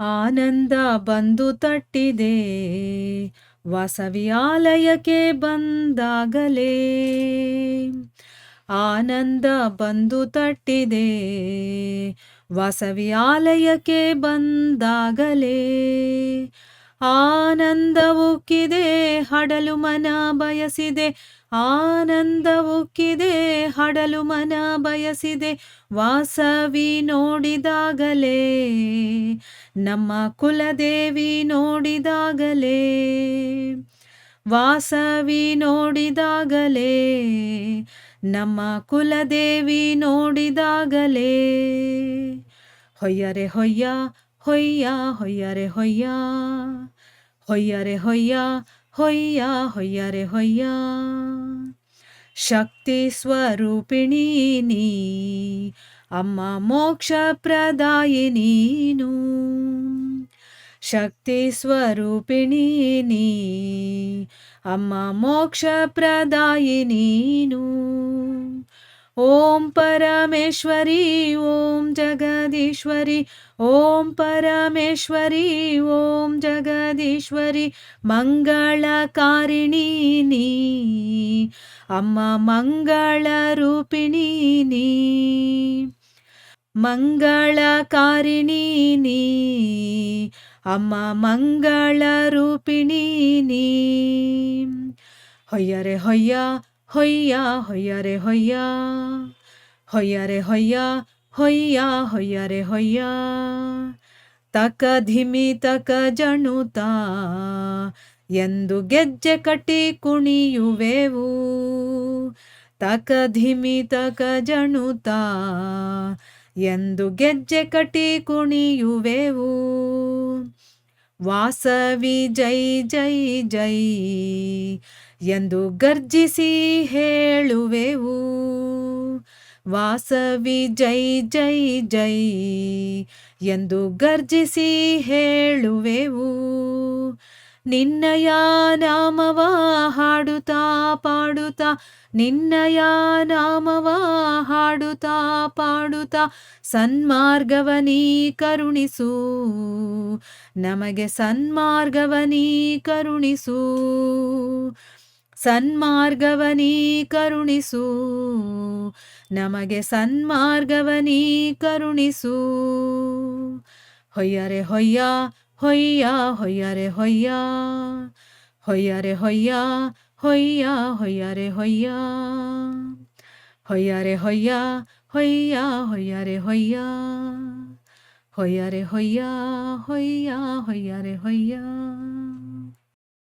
ಆನಂದ ಬಂದು ತಟ್ಟಿದೆ. ವಾಸವಿಯಾಲಯಕ್ಕೆ ಬಂದಾಗಲೇ ಆನಂದ ಬಂದು ತಟ್ಟಿದೆ. ವಾಸವಿಯಾಲಯಕ್ಕೆ ಬಂದಾಗಲೇ ಆನಂದ ಉಕ್ಕಿದೆ, ಹಡಲು ಮನ ಬಯಸಿದೆ. ಆನಂದವುಕ್ಕಿದೆ, ಹಡಲು ಮನ ಬಯಸಿದೆ. ವಾಸವಿ ನೋಡಿದಾಗಲೇ, ನಮ್ಮ ಕುಲದೇವಿ ನೋಡಿದಾಗಲೇ, ವಾಸವಿ ನೋಡಿದಾಗಲೇ, ನಮ್ಮ ಕುಲದೇವಿ ನೋಡಿದಾಗಲೇ. ಹೊಯ್ಯರೆ ಹೊಯ್ಯ रेयारेयारेया शक्तिस्वरूपिी अम् मोक्षप्रदायिनी न शक्तिस्वरूपि नी अम् मोक्षप्रदायिनी नू ಓಂ ಪರಮೇಶ್ವರಿ, ಓಂ ಜಗದೀಶ್ವರಿ, ಓಂ ಪರಮೇಶ್ವರಿ, ಓಂ ಜಗದೀಶ್ವರಿ, ಮಂಗಳಕಾರಿಣಿ ನೀ, ಅಮ್ಮ ಮಂಗಳ ರೂಪಿಣಿ ನೀ, ಮಂಗಳಕಾರಿಣಿ ನೀ, ಅಮ್ಮ ಮಂಗಳ ರೂಪಿಣಿ ನೀ. ಹೊಯ್ಯರೆ ಹೊಯ್ಯ ಹೊಯ್ಯ ಹೊಯ್ಯರೆ ಹೊಯ್ಯ ಹೊಯ್ಯರೆ ಹೊಯ್ಯ ಹೊಯ್ಯ ಹೊಯ್ಯರೆ ಹೊಯ್ಯ ತಕ ಧಿಮಿ ತಕ ಜಣುತ ಎಂದು ಗೆಜ್ಜೆ ಕಟ್ಟಿ ಕುಣಿಯುವೆವು ತಕ ಧಿಮಿ ತಕ ಜಣುತ ಎಂದು ಗೆಜ್ಜೆ ಕಟ್ಟಿ ಕುಣಿಯುವೆವು ವಾಸವಿ ಜೈ ಜೈ ಜೈ ಎಂದು ಗರ್ಜಿಸಿ ಹೇಳುವೆವು. ವಾಸವಿ ಜೈ ಜೈ ಜೈ ಎಂದು ಗರ್ಜಿಸಿ ಹೇಳುವೆವು. ನಿನ್ನಯ ನಾಮವ ಹಾಡುತ್ತಾ ಪಾಡುತ್ತಾ, ನಿನ್ನಯ ನಾಮವ ಹಾಡುತ್ತಾ ಪಾಡುತ್ತಾ ಸನ್ಮಾರ್ಗವನೀ ಕರುಣಿಸು, ನಮಗೆ ಸನ್ಮಾರ್ಗವನೀ ಕರುಣಿಸು ಸನ್ಮಾರ್ಗವನೀ ಕರುಣಿಸು, ನಮಗೆ ಸನ್ಮಾರ್ಗವನೀ ಕರುಣಿಸು. ಹೊಯ್ಯರೆ ಹೊಯ್ಯ ಹೊಯ್ಯ ಹೊಯ್ಯರೆ ಹೊಯ್ಯ ಹೊಯ್ಯರೆ ಹೊಯ್ಯ ಹೊಯ್ಯ ಹೊಯ್ಯರೆ ಹೊಯ್ಯ ಹೊಯ್ಯರೆ ಹೊಯ್ಯ ಹೊಯ್ಯ ಹೊಯ್ಯರೆ ಹೊಯ್ಯ ಹೊಯ್ಯರೆ ಹೊಯ್ಯ ಹೊಯ್ಯ ಹೊಯ್ಯರೆ ಹೊಯ್ಯ